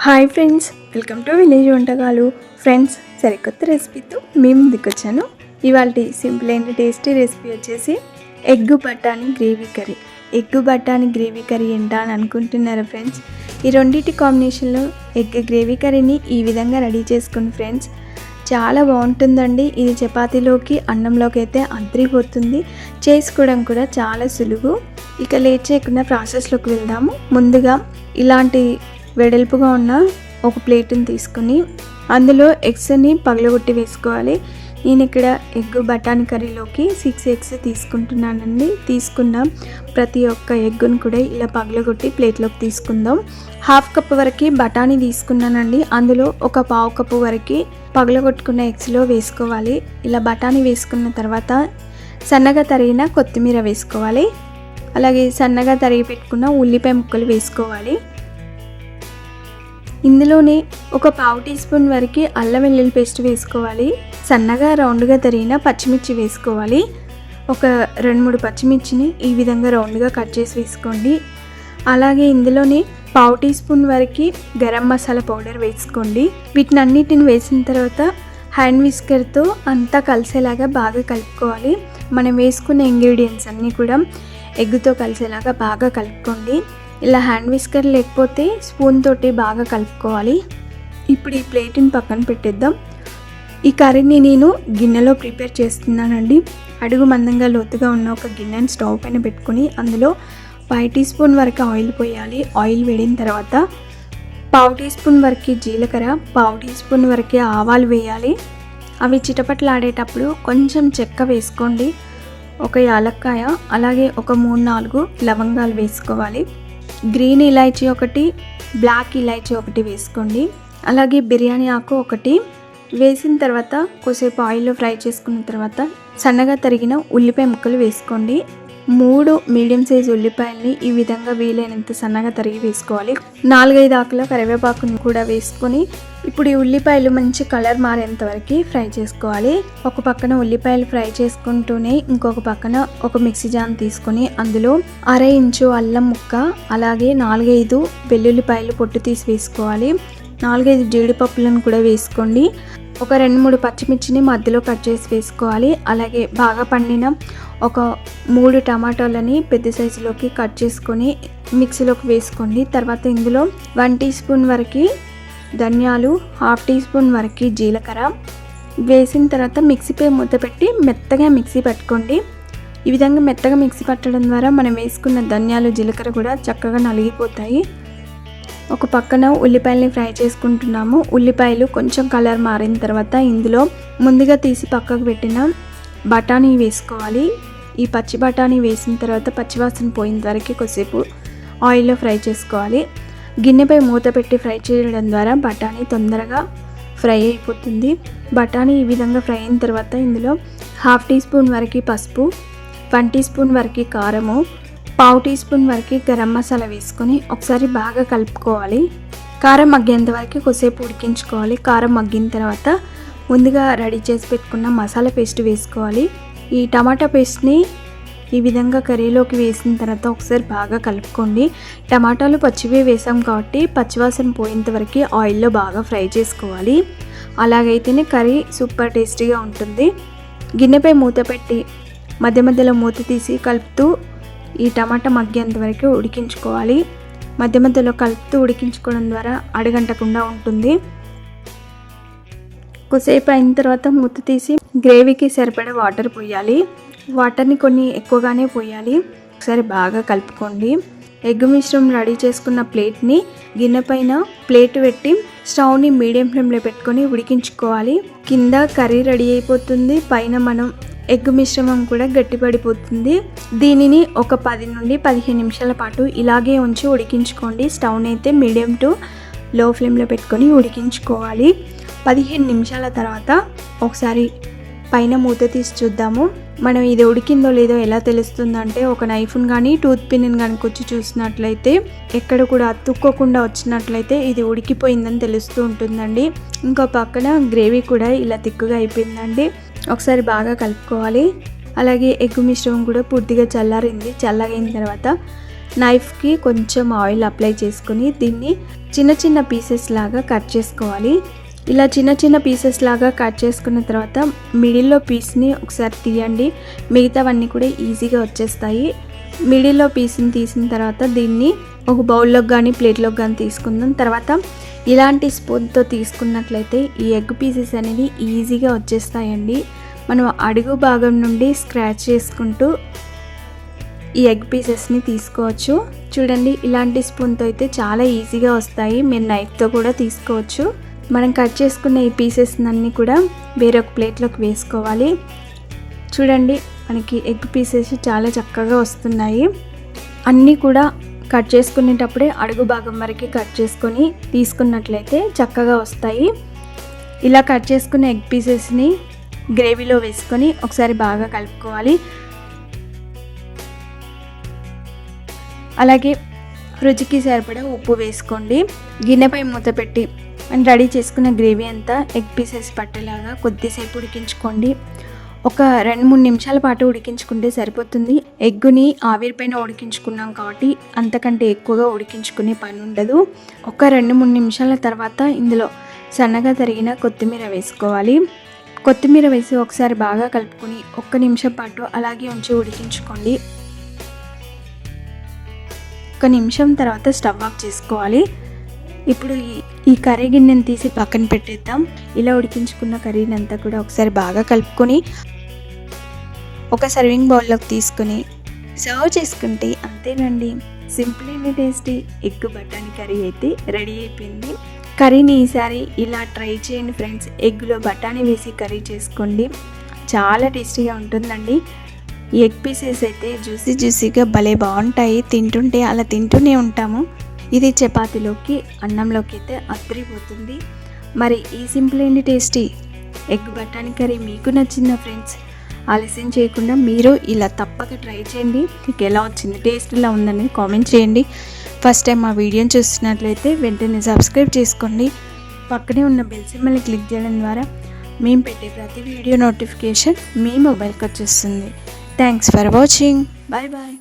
Hi friends welcome to village వంటకాలు. Friends సరికొత్త రెసిపీతో మేము దిగొచ్చాను ఇవాళ సింపుల్ అండ్ టేస్టీ రెసిపీ వచ్చేసి ఎగ్ బఠానీ గ్రేవీ కర్రీ. ఎగ్ బఠానీ గ్రేవీ కర్రీ ఏంటా అని అనుకుంటున్నారా ఫ్రెండ్స్? ఈ రెండింటి కాంబినేషన్లో ఎగ్ గ్రేవీ కర్రీని ఈ విధంగా రెడీ చేసుకోండి ఫ్రెండ్స్ చాలా బాగుంటుందండి. ఇది చపాతీలోకి అన్నంలోకి అయితే అద్రిపోతుంది చేసుకోవడం కూడా చాలా సులువు. ఇక లేట్ చేయకుండా ప్రాసెస్లోకి వెళ్దాము. ముందుగా ఇలాంటి వెడల్పుగా ఉన్న ఒక ప్లేట్ని తీసుకుని అందులో ఎగ్స్ని పగలగొట్టి వేసుకోవాలి. నేను ఇక్కడ ఎగ్ బఠానీ కర్రీలోకి సిక్స్ ఎగ్స్ తీసుకుంటున్నానండి. తీసుకున్న ప్రతి ఒక్క ఎగ్గును కూడా ఇలా పగలగొట్టి ప్లేట్లోకి తీసుకుందాం. హాఫ్ కప్ వరకు బఠానీ తీసుకున్నానండి. అందులో ఒక పావు కప్పు వరకు పగలగొట్టుకున్న ఎగ్స్లో వేసుకోవాలి. ఇలా బఠానీ వేసుకున్న తర్వాత సన్నగా తరిగిన కొత్తిమీర వేసుకోవాలి. అలాగే సన్నగా తరిగి పెట్టుకున్న ఉల్లిపాయ ముక్కలు వేసుకోవాలి. ఇందులోనే ఒక పావు టీ స్పూన్ వరకు అల్లం వెల్లుల్లి పేస్ట్ వేసుకోవాలి. సన్నగా రౌండ్గా తరిగిన పచ్చిమిర్చి వేసుకోవాలి. ఒక రెండు మూడు పచ్చిమిర్చిని ఈ విధంగా రౌండ్గా కట్ చేసి వేసుకోండి. అలాగే ఇందులోనే పావు టీ స్పూన్ వరకు గరం మసాలా పౌడర్ వేసుకోండి. వీటిని అన్నిటిని వేసిన తర్వాత హ్యాండ్ విస్కర్తో అంతా కలిసేలాగా బాగా కలుపుకోవాలి. మనం వేసుకున్న ఇంగ్రీడియంట్స్ అన్నీ కూడా ఎగ్గుతో కలిసేలాగా బాగా కలుపుకోండి. ఇలా హ్యాండ్ విస్కర్ లేకపోతే స్పూన్ తోటి బాగా కలుపుకోవాలి. ఇప్పుడు ఈ ప్లేట్ని పక్కన పెట్టేద్దాం. ఈ కర్రీని నేను గిన్నెలో ప్రిపేర్ చేస్తున్నానండి. అడుగు మందంగా లోతుగా ఉన్న ఒక గిన్నెని స్టవ్ పైన పెట్టుకొని అందులో ఫైవ్ టీ స్పూన్ వరకు ఆయిల్ పోయాలి. ఆయిల్ వేడిన తర్వాత పావు టీ స్పూన్ వరకు జీలకర్ర పావు టీ స్పూన్ వరకు ఆవాలు వేయాలి. అవి చిటపట్లాడేటప్పుడు కొంచెం చెక్క వేసుకోండి. ఒక యాలక్కాయ అలాగే ఒక మూడు నాలుగు లవంగాలు వేసుకోవాలి. గ్రీన్ ఇలాచీ ఒకటి బ్లాక్ ఇలాచీ ఒకటి వేసుకోండి. అలాగే బిర్యానీ ఆకు ఒకటి. వేసిన తర్వాత కొద్దిసేపు ఆయిల్లో ఫ్రై చేసుకున్న తర్వాత సన్నగా తరిగిన ఉల్లిపాయ ముక్కలు వేసుకోండి. మూడు మీడియం సైజ్ ఉల్లిపాయల్ని ఈ విధంగా వీలైనంత సన్నగా తరిగి వేసుకోవాలి. నాలుగైదు ఆకుల కరివేపాకుని కూడా వేసుకొని ఇప్పుడు ఈ ఉల్లిపాయలు మంచి కలర్ మారేంత వరకు ఫ్రై చేసుకోవాలి. ఒక పక్కన ఉల్లిపాయలు ఫ్రై చేసుకుంటూనే ఇంకొక పక్కన ఒక మిక్సీ జాన్ తీసుకొని అందులో అర ఇంచు అల్లం ముక్క అలాగే నాలుగైదు వెల్లుల్లిపాయలు పొట్టు తీసి వేసుకోవాలి. నాలుగైదు జీడిపప్పులను కూడా వేసుకోండి. ఒక రెండు మూడు పచ్చిమిర్చిని మధ్యలో కట్ చేసి వేసుకోవాలి. అలాగే బాగా పండిన ఒక మూడు టమాటాలని పెద్ద సైజులోకి కట్ చేసుకొని మిక్సీలోకి వేసుకోండి. తర్వాత ఇందులో వన్ టీ స్పూన్ వరకు ధనియాలు హాఫ్ టీ స్పూన్ వరకు జీలకర్ర వేసిన తర్వాత మిక్సీపై మూత పెట్టి మెత్తగా మిక్సీ పట్టుకోండి. ఈ విధంగా మెత్తగా మిక్సీ పట్టడం ద్వారా మనం వేసుకున్న ధనియాలు జీలకర్ర కూడా చక్కగా నలిగిపోతాయి. ఒక పక్కన ఉల్లిపాయల్ని ఫ్రై చేసుకుంటున్నాము. ఉల్లిపాయలు కొంచెం కలర్ మారిన తర్వాత ఇందులో ముందుగా తీసి పక్కకు పెట్టిన బఠానీ వేసుకోవాలి. ఈ పచ్చి బఠానీ వేసిన తర్వాత పచ్చివాసన పోయిన వరకు కొద్దిసేపు ఆయిల్లో ఫ్రై చేసుకోవాలి. గిన్నెపై మూత పెట్టి ఫ్రై చేయడం ద్వారా బఠానీ తొందరగా ఫ్రై అయిపోతుంది. బఠానీ ఈ విధంగా ఫ్రై అయిన తర్వాత ఇందులో హాఫ్ టీ స్పూన్ వరకు పసుపు వన్ టీ స్పూన్ వరకు కారము పావు టీ స్పూన్ వరకు గరం మసాలా వేసుకొని ఒకసారి బాగా కలుపుకోవాలి. కారం మగ్గేంత వరకు కొద్దిసేపు ఉడికించుకోవాలి. కారం మగ్గిన తర్వాత ముందుగా రెడీ చేసి పెట్టుకున్న మసాలా పేస్ట్ వేసుకోవాలి. ఈ టమాటా పేస్ట్ని ఈ విధంగా కర్రీలోకి వేసిన తర్వాత ఒకసారి బాగా కలుపుకోండి. టమాటాలు పచ్చివే వేసాం కాబట్టి పచ్చివాసన పోయేంత వరకు ఆయిల్లో బాగా ఫ్రై చేసుకోవాలి. అలాగైతేనే కర్రీ సూపర్ టేస్టీగా ఉంటుంది. గిన్నెపై మూత పెట్టి మధ్య మధ్యలో మూత తీసి కలుపుతూ ఈ టమాటా మగ్గేంత వరకు ఉడికించుకోవాలి. మధ్య మధ్యలో కలుపుతూ ఉడికించుకోవడం ద్వారా అడగంటకుండా ఉంటుంది. కొద్దిసేపు అయిన తర్వాత మూత తీసి గ్రేవీకి సరిపడే వాటర్ పోయాలి. వాటర్ని కొన్ని ఎక్కువగానే పోయాలి. ఒకసారి బాగా కలుపుకోండి. ఎగ్ మిశ్రమం రెడీ చేసుకున్న ప్లేట్ని గిన్నె పైన ప్లేట్ పెట్టి స్టవ్ని మీడియం ఫ్లేమ్లో పెట్టుకొని ఉడికించుకోవాలి. కింద కర్రీ రెడీ అయిపోతుంది. పైన మనం ఎగ్ మిశ్రమం కూడా గట్టిపడిపోతుంది. దీనిని ఒక పది నుండి పదిహేను నిమిషాల పాటు ఇలాగే ఉంచి ఉడికించుకోండి. స్టవ్ని అయితే మీడియం టు లో ఫ్లేమ్లో పెట్టుకొని ఉడికించుకోవాలి. పదిహేను నిమిషాల తర్వాత ఒకసారి పైన మూత తీసి చూద్దాము. మనం ఇది ఉడికిందో లేదో ఎలా తెలుస్తుందంటే ఒక నైఫ్ని కానీ టూత్ పిన్ని కానీ కొచ్చి చూసినట్లయితే ఎక్కడ కూడా అతుక్కోకుండా వచ్చినట్లయితే ఇది ఉడికిపోయిందని తెలుస్తూ ఉంటుందండి. ఇంకో పక్కన గ్రేవీ కూడా ఇలా తిక్కుగా అయిపోయిందండి. ఒకసారి బాగా కలుపుకోవాలి. అలాగే ఎగ్ మిశ్రమం కూడా పూర్తిగా చల్లారింది. చల్లగైన తర్వాత నైఫ్కి కొంచెం ఆయిల్ అప్లై చేసుకొని దీన్ని చిన్న చిన్న పీసెస్ లాగా కట్ చేసుకోవాలి. ఇలా చిన్న చిన్న పీసెస్ లాగా కట్ చేసుకున్న తర్వాత మిడిల్లో పీస్ని ఒకసారి తీయండి. మిగతావన్నీ కూడా ఈజీగా వచ్చేస్తాయి. మిడిల్లో పీస్ని తీసిన తర్వాత దీన్ని ఒక బౌల్లోకి కానీ ప్లేట్లోకి కానీ తీసుకుందాం. తర్వాత ఇలాంటి స్పూన్తో తీసుకున్నట్లయితే ఈ ఎగ్ పీసెస్ అనేది ఈజీగా వచ్చేస్తాయండి. మనం అడుగు భాగం నుండి స్క్రాచ్ చేసుకుంటూ ఈ ఎగ్ పీసెస్ని తీసుకోవచ్చు. చూడండి ఇలాంటి స్పూన్తో అయితే చాలా ఈజీగా వస్తాయి. మీరు నైఫ్తో కూడా తీసుకోవచ్చు. మనం కట్ చేసుకున్న ఈ పీసెస్ అన్నీ కూడా వేరొక ప్లేట్లోకి వేసుకోవాలి. చూడండి మనకి ఎగ్ పీసెస్ చాలా చక్కగా వస్తున్నాయి. అన్నీ కూడా కట్ చేసుకునేటప్పుడే అడుగు భాగం వరకు కట్ చేసుకొని తీసుకున్నట్లయితే చక్కగా వస్తాయి. ఇలా కట్ చేసుకున్న ఎగ్ పీసెస్ని గ్రేవీలో వేసుకొని ఒకసారి బాగా కలుపుకోవాలి. అలాగే రుచికి సరిపడా ఉప్పు వేసుకోండి. గిన్నెపై మూత పెట్టి అండ్ రెడీ చేసుకున్న గ్రేవీ అంతా ఎగ్ పీసెస్ పట్టేలాగా కొద్దిసేపు ఉడికించుకోండి. ఒక రెండు మూడు నిమిషాల పాటు ఉడికించుకుంటే సరిపోతుంది. ఎగ్గుని ఆవిరిపైన ఉడికించుకున్నాం కాబట్టి అంతకంటే ఎక్కువగా ఉడికించుకునే పని ఉండదు. ఒక రెండు మూడు నిమిషాల తర్వాత ఇందులో సన్నగా తరిగిన కొత్తిమీర వేసుకోవాలి. కొత్తిమీర వేసి ఒకసారి బాగా కలుపుకొని ఒక్క నిమిషం పాటు అలాగే ఉంచి ఉడికించుకోండి. ఒక నిమిషం తర్వాత స్టవ్ ఆఫ్ చేసుకోవాలి. ఇప్పుడు ఈ ఈ కర్రీ గిన్నెని తీసి పక్కన పెట్టేద్దాం. ఇలా ఉడికించుకున్న కర్రీని అంతా కూడా ఒకసారి బాగా కలుపుకొని ఒక సర్వింగ్ బౌల్లోకి తీసుకొని సర్వ్ చేసుకుంటే అంతేనండి. సింపుల్ అండ్ టేస్టీ ఎగ్ బఠానీ కర్రీ అయితే రెడీ అయిపోయింది. కర్రీని ఈసారి ఇలా ట్రై చేయండి ఫ్రెండ్స్. ఎగ్లో బఠానీ వేసి కర్రీ చేసుకోండి. చాలా టేస్టీగా ఉంటుందండి. ఈ ఎగ్ పీసెస్ అయితే జ్యూసీ జ్యూసీగా భలే బాగుంటాయి. తింటుంటే అలా తింటూనే ఉంటాము. ఇది చపాతీలోకి అన్నంలోకి అయితే అద్దరిపోతుంది. మరి ఈ సింపుల్ అండ్ టేస్టీ ఎగ్ బటానీ కర్రీ మీకు నచ్చిందా ఫ్రెండ్స్ ఆలస్యం చేయకుండా మీరు ఇలా తప్పక ట్రై చేయండి. మీకు ఎలా వచ్చింది టేస్ట్ ఎలా ఉందని కామెంట్ చేయండి. ఫస్ట్ టైం మా వీడియోని చూస్తున్నట్లయితే వెంటనే సబ్స్క్రైబ్ చేసుకోండి. పక్కనే ఉన్న బెల్ సింబల్ని క్లిక్ చేయడం ద్వారా మేము పెట్టే ప్రతి వీడియో నోటిఫికేషన్ మీ మొబైల్కి వచ్చేస్తుంది. Thanks for watching. Bye bye.